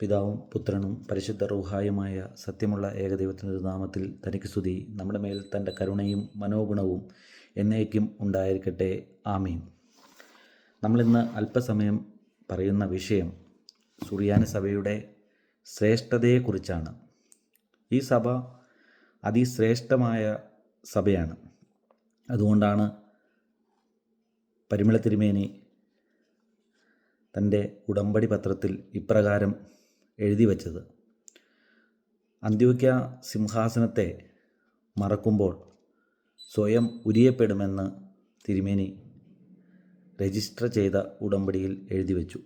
പിതാവും പുത്രനും പരിശുദ്ധ റൂഹായുമായ സത്യമുള്ള ഏകദൈവത്തിന്റെ നാമത്തിൽ തനിക്ക് സ്തുതി. നമ്മുടെ മേൽ തന്റെ കരുണയും മനോഗുണവും എന്നേക്കും ഉണ്ടായിരിക്കട്ടെ. ആമീൻ. നമ്മളിന്ന് അല്പസമയം പറയുന്ന വിഷയം സുറിയാനി സഭയുടെ ശ്രേഷ്ഠതയെക്കുറിച്ചാണ്. ഈ സഭ അതിശ്രേഷ്ഠമായ സഭയാണ്. അതുകൊണ്ടാണ് പരിമള തിരുമേനി തന്റെ ഉടമ്പടി പത്രത്തിൽ ഇപ്രകാരം എഴുതി വച്ചത്. അന്ത്യോക്യ സിംഹാസനത്തെ മറക്കുമ്പോൾ സ്വയം ഉരിയപ്പെടുമെന്ന് തിരുമേനി രജിസ്റ്റർ ചെയ്ത ഉടമ്പടിയിൽ എഴുതി വച്ചു.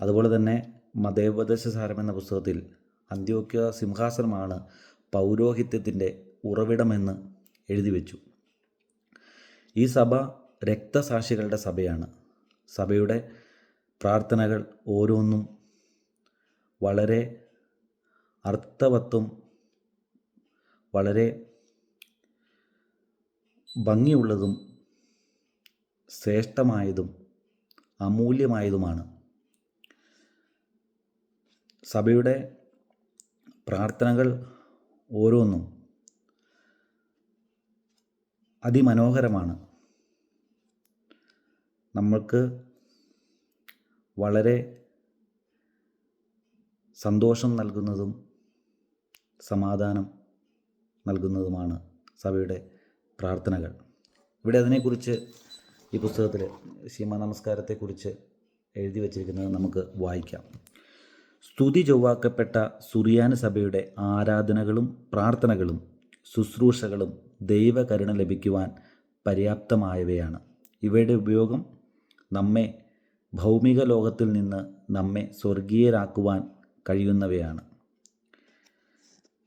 അതുപോലെ തന്നെ മതോപദേശസാരം എന്ന പുസ്തകത്തിൽ അന്ത്യോക്യ സിംഹാസനമാണ് പൗരോഹിത്യത്തിന്റെ ഉറവിടമെന്ന് എഴുതി വച്ചു. ഈ സഭ രക്തസാക്ഷികളുടെ സഭയാണ്. സഭയുടെ പ്രാർത്ഥനകൾ ഓരോന്നും വളരെ അർത്ഥവത്തും വളരെ ഭംഗിയുള്ളതും ശ്രേഷ്ഠമായതും അമൂല്യമായതുമാണ്. സഭയുടെ പ്രാർത്ഥനകൾ ഓരോന്നും അതിമനോഹരമാണ്. നമ്മൾക്ക് വളരെ സന്തോഷം നൽകുന്നതും സമാധാനം നൽകുന്നതുമാണ് സഭയുടെ പ്രാർത്ഥനകൾ. ഇവിടെ അതിനെക്കുറിച്ച് ഈ പുസ്തകത്തിൽ ശീമ നമസ്കാരത്തെക്കുറിച്ച് എഴുതി വച്ചിരിക്കുന്നത് നമുക്ക് വായിക്കാം. സ്തുതി ചൊവ്വാക്കപ്പെട്ട സുറിയാന സഭയുടെ ആരാധനകളും പ്രാർത്ഥനകളും ശുശ്രൂഷകളും ദൈവകരുണ ലഭിക്കുവാൻ പര്യാപ്തമായവയാണ്. ഇവയുടെ ഉപയോഗം നമ്മെ ഭൗമിക ലോകത്തിൽ നിന്ന് നമ്മെ സ്വർഗീയരാക്കുവാൻ കഴിയുന്നവയാണ്.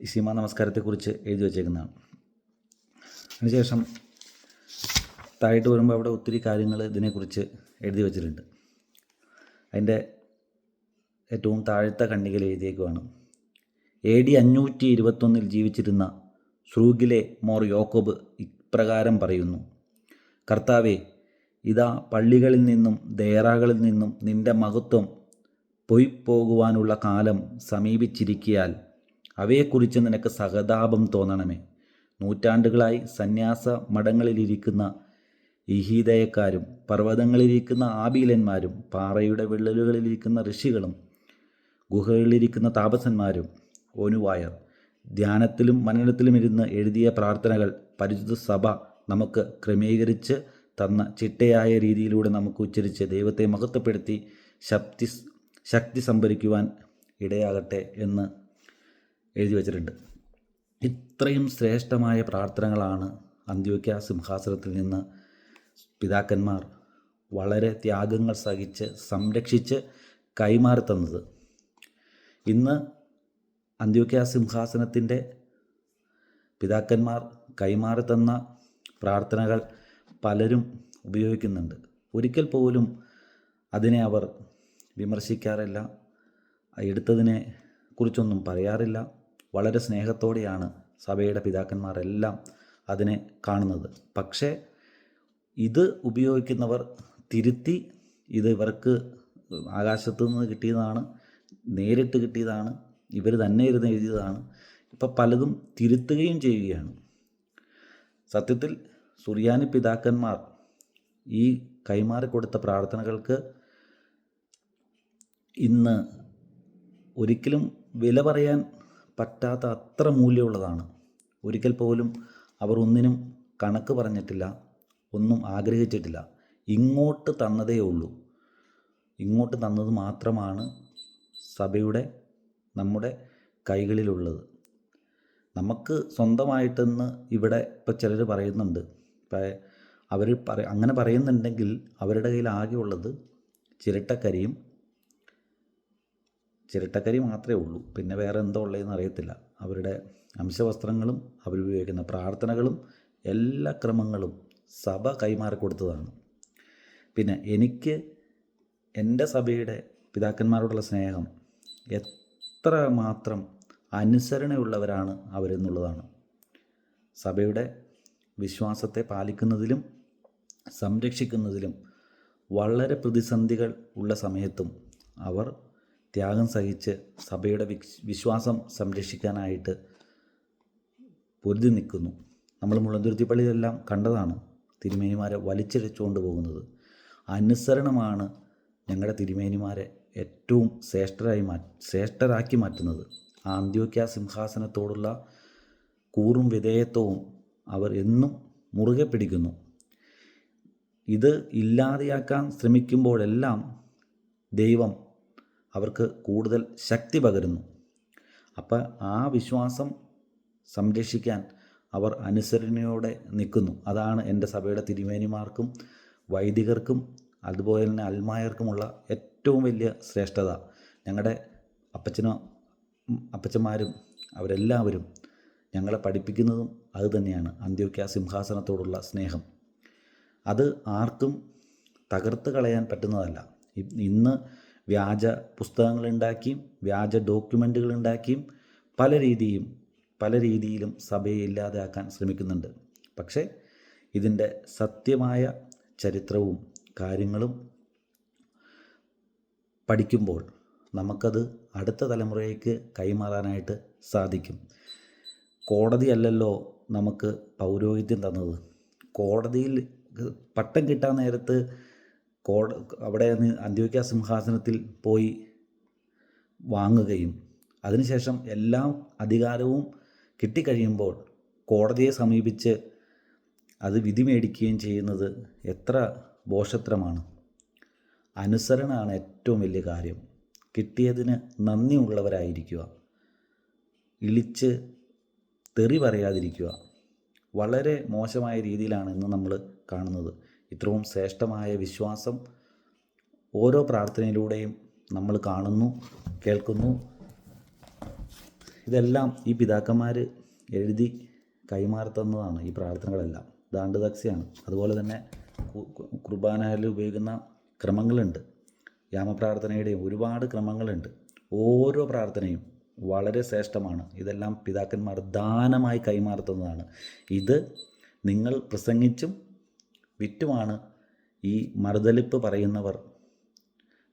ഇസീമ നമസ്കാരത്തെക്കുറിച്ച് എഴുതി വച്ചേക്കുന്നതാണ്. അതിനുശേഷം താഴോട്ട് വരുമ്പോൾ അവിടെ ഒത്തിരി കാര്യങ്ങൾ ഇതിനെക്കുറിച്ച് എഴുതി വച്ചിട്ടുണ്ട്. അതിന്റെ ഏറ്റവും താഴത്തെ കണ്ണികൾ എഴുതിയേക്കുവാണ്. എ ഡി അഞ്ഞൂറ്റി ഇരുപത്തൊന്നിൽ ജീവിച്ചിരുന്ന ശ്രൂഗിലെ മോർ യോക്കോബ് ഇപ്രകാരം പറയുന്നു. കർത്താവെ ഇതാ പള്ളികളിൽ നിന്നും ദേറാകളിൽ നിന്നും നിന്റെ മഹത്വം പൊയ്പോകുവാനുള്ള കാലം സമീപിച്ചിരിക്കിയാൽ അവയെക്കുറിച്ച് നിനക്ക് സഹതാപം തോന്നണമേ. നൂറ്റാണ്ടുകളായി സന്യാസ മഠങ്ങളിലിരിക്കുന്ന ഇഹീദയക്കാരും പർവതങ്ങളിലിരിക്കുന്ന ആബീലന്മാരും പാറയുടെ വിള്ളലുകളിലിരിക്കുന്ന ഋഷികളും ഗുഹകളിലിരിക്കുന്ന താപസന്മാരും ഓനുവായർ ധ്യാനത്തിലും മനനത്തിലും ഇരുന്ന് എഴുതിയ പ്രാർത്ഥനകൾ പരിശുദ്ധ സഭ നമുക്ക് ക്രമീകരിച്ച് തന്ന ചിട്ടയായ രീതിയിലൂടെ നമുക്ക് ഉച്ചരിച്ച് ദൈവത്തെ മഹത്വപ്പെടുത്തി ശക്തി ശക്തി സംഭരിക്കുവാൻ ഇടയാകട്ടെ എന്ന് എഴുതി വച്ചിട്ടുണ്ട്. ഇത്രയും ശ്രേഷ്ഠമായ പ്രാർത്ഥനകളാണ് അന്ത്യോക്യ സിംഹാസനത്തിൽ നിന്ന് പിതാക്കന്മാർ വളരെ ത്യാഗങ്ങൾ സഹിച്ച് സംരക്ഷിച്ച് കൈമാറി തന്നത്. ഇന്ന് അന്ത്യോക്യ സിംഹാസനത്തിന്റെ പിതാക്കന്മാർ കൈമാറി തന്ന പ്രാർത്ഥനകൾ പലരും ഉപയോഗിക്കുന്നുണ്ട്. ഒരിക്കൽ പോലും അതിനെ അവർ വിമർശിക്കാറില്ല. എടുത്തതിനെ കുറിച്ചൊന്നും പറയാറില്ല. വളരെ സ്നേഹത്തോടെയാണ് സഭയുടെ പിതാക്കന്മാരെല്ലാം അതിനെ കാണുന്നത്. പക്ഷേ ഇത് ഉപയോഗിക്കുന്നവർ തിരുത്തി ഇത് ഇവർക്ക് ആകാശത്തു നിന്ന് കിട്ടിയതാണ് നേരിട്ട് കിട്ടിയതാണ് ഇവർ തന്നെ ഇരുന്ന് എഴുതിയതാണ്. ഇപ്പം പലതും തിരുത്തുകയും ചെയ്യുകയാണ്. സത്യത്തിൽ സുറിയാനി പിതാക്കന്മാർ ഈ കൈമാറി കൊടുത്ത പ്രാർത്ഥനകൾക്ക് ഇന്ന് ഒരിക്കലും വില പറയാൻ പറ്റാത്ത അത്ര മൂല്യമുള്ളതാണ്. ഒരിക്കൽ പോലും അവർ ഒന്നിനും കണക്ക് പറഞ്ഞിട്ടില്ല ഒന്നും ആഗ്രഹിച്ചിട്ടില്ല. ഇങ്ങോട്ട് തന്നതേ ഉള്ളൂ. ഇങ്ങോട്ട് തന്നത് മാത്രമാണ് സഭയുടെ നമ്മുടെ കൈകളിലുള്ളത്. നമുക്ക് സ്വന്തമായിട്ടെന്ന് ഇവിടെ ഇപ്പോൾ ചിലർ പറയുന്നുണ്ട്. ഇപ്പം അവർ പറ അങ്ങനെ പറയുന്നുണ്ടെങ്കിൽ അവരുടെ കയ്യിൽ ആകെയുള്ളത് ചിരട്ടക്കരിയും ചിരട്ടക്കരി മാത്രമേ ഉള്ളൂ. പിന്നെ വേറെ എന്തോ ഉള്ളതെന്ന് അറിയത്തില്ല. അവരുടെ അംശവസ്ത്രങ്ങളും അവരുപയോഗിക്കുന്ന പ്രാർത്ഥനകളും എല്ലാ ക്രമങ്ങളും സഭ കൈമാറി കൊടുത്തതാണ്. പിന്നെ എനിക്ക് എന്റെ സഭയുടെ പിതാക്കന്മാരോടുള്ള സ്നേഹം എത്ര മാത്രം അനുസരണയുള്ളവരാണ് അവരെന്നുള്ളതാണ്. സഭയുടെ വിശ്വാസത്തെ പാലിക്കുന്നതിലും സംരക്ഷിക്കുന്നതിലും വളരെ പ്രതിസന്ധികൾ ഉള്ള സമയത്തും അവർ ത്യാഗം സഹിച്ച് സഭയുടെ വിശ്വാസം സംരക്ഷിക്കാനായിട്ട് പൊരുതി നിൽക്കുന്നു. നമ്മൾ മുളന്തുരുത്തി പള്ളിയിലെല്ലാം കണ്ടതാണ് തിരുമേനിമാരെ വലിച്ചിഴച്ചുകൊണ്ട് പോകുന്നത്. അനുസരണമാണ് ഞങ്ങളുടെ തിരുമേനിമാരെ ഏറ്റവും ശ്രേഷ്ഠരായി മാ ശ്രേഷ്ഠരാക്കി മാറ്റുന്നത്. ആ അന്ത്യോക്യ സിംഹാസനത്തോടുള്ള കൂറും വിധേയത്വവും അവർ എന്നും മുറുകെ പിടിക്കുന്നു. ഇത് ഇല്ലാതെയാക്കാൻ ശ്രമിക്കുമ്പോഴെല്ലാം ദൈവം അവർക്ക് കൂടുതൽ ശക്തി പകരുന്നു. അപ്പം ആ വിശ്വാസം സംരക്ഷിക്കാൻ അവർ അനുസരണയോടെ നിൽക്കുന്നു. അതാണ് എന്റെ സഭയുടെ തിരുമേനിമാർക്കും വൈദികർക്കും അതുപോലെ തന്നെ അൽമായർക്കുമുള്ള ഏറ്റവും വലിയ ശ്രേഷ്ഠത. ഞങ്ങളുടെ അപ്പച്ചനോ അപ്പച്ചന്മാരും അവരെല്ലാവരും ഞങ്ങളെ പഠിപ്പിക്കുന്നതും അത് തന്നെയാണ് അന്ത്യോക്യ സിംഹാസനത്തോടുള്ള സ്നേഹം. അത് ആർക്കും തകർത്ത് കളയാൻ പറ്റുന്നതല്ല. ഇന്ന് വ്യാജ പുസ്തകങ്ങൾ ഉണ്ടാക്കിയും വ്യാജ ഡോക്യുമെന്റുകൾ ഉണ്ടാക്കിയും പല രീതിയും പല രീതിയിലും സഭയെ ഇല്ലാതാക്കാൻ ശ്രമിക്കുന്നുണ്ട്. പക്ഷേ ഇതിന്റെ സത്യമായ ചരിത്രവും കാര്യങ്ങളും പഠിക്കുമ്പോൾ നമുക്കത് അടുത്ത തലമുറയ്ക്ക് കൈമാറാനായിട്ട് സാധിക്കും. കോടതിയല്ലല്ലോ നമുക്ക് പൗരോഹിത്യം തന്നത്. കോടതിയിൽ പട്ടം കിട്ടാൻ നേരത്ത് കോട അവിടെ നിന്ന് അന്ത്യോക്യ സിംഹാസനത്തിൽ പോയി വാങ്ങുകയും അതിനുശേഷം എല്ലാ അധികാരവും കിട്ടിക്കഴിയുമ്പോൾ കോടതിയെ സമീപിച്ച് അത് വിധി മേടിക്കുകയും ചെയ്യുന്നത് എത്ര ബോഷത്രമാണ്. അനുസരണമാണ് ഏറ്റവും വലിയ കാര്യം. കിട്ടിയതിന് നന്ദിയുള്ളവരായിരിക്കുക ഇളിച്ച് തെറി പറയാതിരിക്കുക. വളരെ മോശമായ രീതിയിലാണ് ഇന്ന് നമ്മൾ കാണുന്നത്. ഇത്രയും ശ്രേഷ്ഠമായ വിശ്വാസം ഓരോ പ്രാർത്ഥനയിലൂടെയും നമ്മൾ കാണുന്നു കേൾക്കുന്നു. ഇതെല്ലാം ഈ പിതാക്കന്മാർ എഴുതി കൈമാറുത്തുന്നതാണ് ഈ പ്രാർത്ഥനകളെല്ലാം. ദാണ്ഡദക്സിയാണ് അതുപോലെ തന്നെ കുർബാനയിൽ ഉപയോഗിക്കുന്ന ക്രമങ്ങളുണ്ട്. യാമപ്രാർത്ഥനയുടെയും ഒരുപാട് ക്രമങ്ങളുണ്ട്. ഓരോ പ്രാർത്ഥനയും വളരെ ശ്രേഷ്ഠമാണ്. ഇതെല്ലാം പിതാക്കന്മാർ ദാനമായി കൈമാറുത്തുന്നതാണ് ഇത് നിങ്ങൾ പ്രസംഗിച്ചും വിറ്റുമാണ് ഈ മറുതലിപ്പ് പറയുന്നവർ.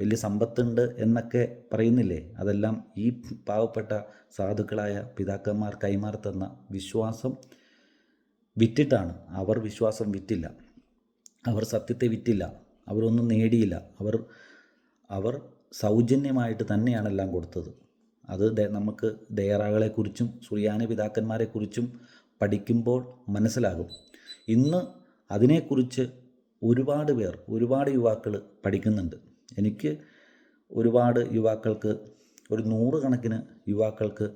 വലിയ സമ്പത്തുണ്ട് എന്നൊക്കെ പറയുന്നില്ലേ? അതെല്ലാം ഈ പാവപ്പെട്ട സാധുക്കളായ പിതാക്കന്മാർ കൈമാറുത്തുന്ന വിശ്വാസം വിറ്റിട്ടാണ്. അവർ വിശ്വാസം വിറ്റില്ല. അവർ സത്യത്തെ വിറ്റില്ല. അവരൊന്നും നേടിയില്ല. അവർ അവർ സൗജന്യമായിട്ട് തന്നെയാണ് എല്ലാം കൊടുത്തത്. അത് നമുക്ക് ദയറാകളെക്കുറിച്ചും സുറിയാനി പിതാക്കന്മാരെക്കുറിച്ചും പഠിക്കുമ്പോൾ മനസ്സിലാകും. ഇന്ന് അതിനെക്കുറിച്ച് ഒരുപാട് പേർ ഒരുപാട് യുവാക്കൾ പഠിക്കുന്നുണ്ട്. എനിക്ക് ഒരുപാട് യുവാക്കൾക്ക് ഒരു നൂറുകണക്കിന് യുവാക്കൾക്ക്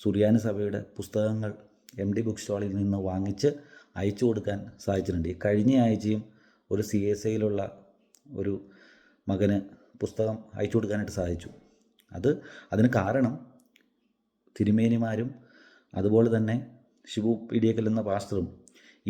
സുറിയാനി സഭയുടെ പുസ്തകങ്ങൾ എം ഡി ബുക്ക് സ്റ്റാളിൽ നിന്ന് വാങ്ങിച്ച് അയച്ചു കൊടുക്കാൻ സാധിച്ചിട്ടുണ്ട്. ഈ കഴിഞ്ഞ ആഴ്ചയും ഒരു സി എസ് ഐയിലുള്ള ഒരു മകന് പുസ്തകം അയച്ചു കൊടുക്കാനായിട്ട് സാധിച്ചു. അത് അതിന് കാരണം തിരുമേനിമാരും അതുപോലെ തന്നെ ശിവു പീഡിയക്കൽ എന്ന പാസ്റ്ററും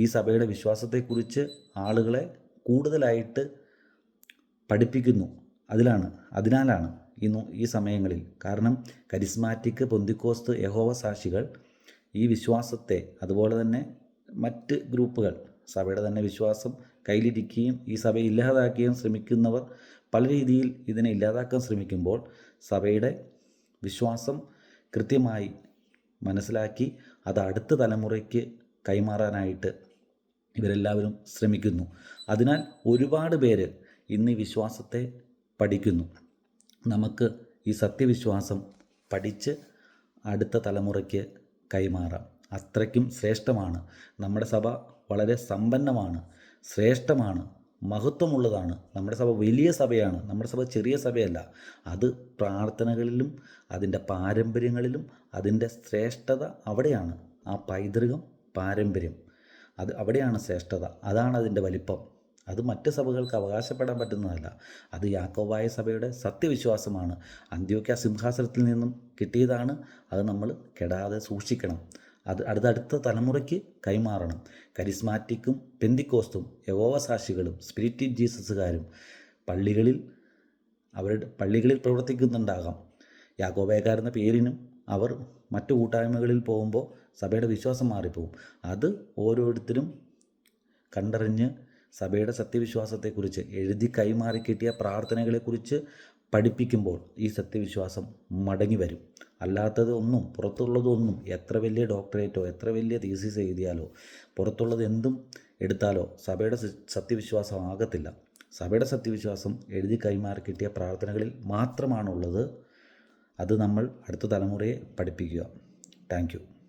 ഈ സഭയുടെ വിശ്വാസത്തെക്കുറിച്ച് ആളുകളെ കൂടുതലായിട്ട് പഠിപ്പിക്കുന്നു. അതിലാണ് അതിനാലാണ് ഈ ഈ സമയങ്ങളിൽ. കാരണം കരിസ്മാറ്റിക് പൊന്തിക്കോസ്ത് യഹോവ സാക്ഷികൾ ഈ വിശ്വാസത്തെ അതുപോലെ തന്നെ മറ്റ് ഗ്രൂപ്പുകൾ സഭയുടെ തന്നെ വിശ്വാസം കയ്യിലിരിക്കുകയും ഈ സഭയെ ഇല്ലാതാക്കുകയും ശ്രമിക്കുന്നവർ പല രീതിയിൽ ഇതിനെ ഇല്ലാതാക്കാൻ ശ്രമിക്കുമ്പോൾ സഭയുടെ വിശ്വാസം കൃത്യമായി മനസ്സിലാക്കി അത് അടുത്ത തലമുറയ്ക്ക് കൈമാറാനായിട്ട് ഇവരെല്ലാവരും ശ്രമിക്കുന്നു. അതിനാൽ ഒരുപാട് പേര് ഇന്ന് ഈ വിശ്വാസത്തെ പഠിക്കുന്നു. നമുക്ക് ഈ സത്യവിശ്വാസം പഠിച്ച് അടുത്ത തലമുറയ്ക്ക് കൈമാറാം. അത്രയ്ക്കും ശ്രേഷ്ഠമാണ്. നമ്മുടെ സഭ വളരെ സമ്പന്നമാണ് ശ്രേഷ്ഠമാണ് മഹത്വമുള്ളതാണ്. നമ്മുടെ സഭ വലിയ സഭയാണ്. നമ്മുടെ സഭ ചെറിയ സഭയല്ല. അത് പ്രാർത്ഥനകളിലും അതിന്റെ പാരമ്പര്യങ്ങളിലും അതിന്റെ ശ്രേഷ്ഠത അവിടെയാണ്. ആ പൈതൃകം പാരമ്പര്യം. അത് അവിടെയാണ് ശ്രേഷ്ഠത. അതാണ് അതിന്റെ വലിപ്പം. അത് മറ്റ് സഭകൾക്ക് അവകാശപ്പെടാൻ പറ്റുന്നതല്ല. അത് യാക്കോബായ സഭയുടെ സത്യവിശ്വാസമാണ്. അന്ത്യോക്യ സിംഹാസനത്തിൽ നിന്നും കിട്ടിയതാണ്. അത് നമ്മൾ കെടാതെ സൂക്ഷിക്കണം. അത് അടുത്തടുത്ത തലമുറയ്ക്ക് കൈമാറണം. കരിസ്മാറ്റിക്കും പെന്തിക്കോസ്തും യവോവ സാക്ഷികളും സ്പിരിറ്റ് ജീസസുകാരും പള്ളികളിൽ അവരുടെ പള്ളികളിൽ പ്രവർത്തിക്കുന്നുണ്ടാകാം. യാക്കോബായക്കാരെന്ന പേരിനും അവർ മറ്റു കൂട്ടായ്മകളിൽ പോകുമ്പോൾ സഭയുടെ വിശ്വാസം മാറിപ്പോവും. അത് ഓരോരുത്തരും കണ്ടറിഞ്ഞ് സഭയുടെ സത്യവിശ്വാസത്തെക്കുറിച്ച് എഴുതി കൈമാറി കിട്ടിയ പ്രാർത്ഥനകളെക്കുറിച്ച് പഠിപ്പിക്കുമ്പോൾ ഈ സത്യവിശ്വാസം മടങ്ങി വരും. അല്ലാത്തത് ഒന്നും പുറത്തുള്ളതൊന്നും എത്ര വലിയ ഡോക്ടറേറ്റോ എത്ര വലിയ തീസിസ് എഴുതിയാലോ പുറത്തുള്ളത് എന്തും എടുത്താലോ സഭയുടെ സത്യവിശ്വാസം ആകത്തില്ല. സഭയുടെ സത്യവിശ്വാസം എഴുതി കൈമാറി കിട്ടിയ പ്രാർത്ഥനകളിൽ മാത്രമാണുള്ളത്. അത് നമ്മൾ അടുത്ത തലമുറയെ പഠിപ്പിക്കുക. താങ്ക്